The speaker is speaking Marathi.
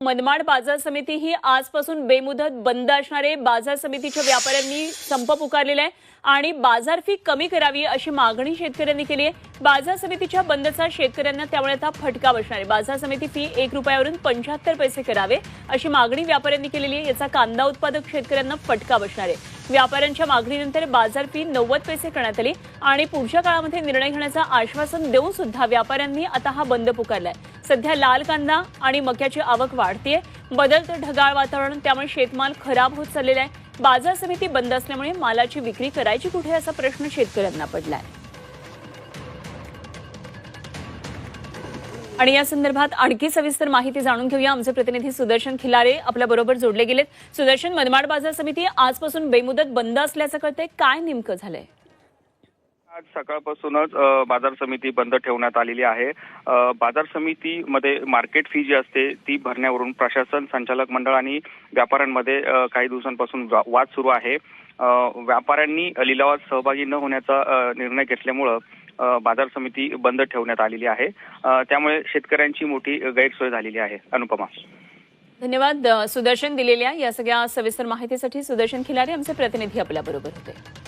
मनमाड बाजार समिती ही आजपासून बेमुदत बंद असणारे बाजार समितीच्या व्यापाऱ्यांनी संप पुकारलेला आहे आणि बाजार फी कमी करावी अशी मागणी शेतकऱ्यांनी केली आहे. बाजार समितीच्या बंदचा शेतकऱ्यांना त्यामुळे आता फटका बसणार आहे. बाजार समिती फी एक रुपयावरून पंच्याहत्तर पैसे करावे अशी मागणी व्यापाऱ्यांनी केलेली आहे. याचा कांदा उत्पादक शेतकऱ्यांना फटका बसणार आहे. व्यापाऱ्यांच्या मागणीनंतर बाजार फी नव्वद पैसे करण्यात आली आणि पुढच्या काळामध्ये निर्णय घेण्याचं आश्वासन देऊन सुद्धा व्यापाऱ्यांनी आता हा बंद पुकारला आहे सध्या लाल कांदा आणि मक्याची आवक वाढतीये. बदलतं ढगाळ वातावरण त्यामुळे शेतमाल खराब होत चाललेला आहे. बाजार समिती बंद असल्यामुळे मालाची विक्री करायची कुठे असा प्रश्न शेतकऱ्यांना पडलाय. आणि या संदर्भात आणखी सविस्तर माहिती जाणून घेऊया. आमचे प्रतिनिधी सुदर्शन खिलारे आपल्या बरोबर जोडले गेलेत. सुदर्शन मनमाड बाजार समिती आजपासून बेमुदत बंद असल्याचं कळतंय. काय नेमकं झालंय? आज सकाळपासूनच बाजार समिती बंद ठेवण्यात आलेली आहे. बाजार समितीमध्ये मार्केट फी जी असते ती भरण्यावरून प्रशासन संचालक मंडळ आणि व्यापाऱ्यांमध्ये काही दिवसांपासून वाद सुरू आहे. व्यापाऱ्यांनी लिलावात सहभागी न होण्याचा निर्णय घेतल्यामुळं बाजार समिती बंद ठेवण्यात आलेली आहे. त्यामुळे शेतकऱ्यांची मोठी गैरसोय झालेली आहे. अनुपमा. धन्यवाद सुदर्शन दिलेल्या या सगळ्या सविस्तर माहितीसाठी सुदर्शन खिलारे आमचे प्रतिनिधी आपल्या बरोबर होते.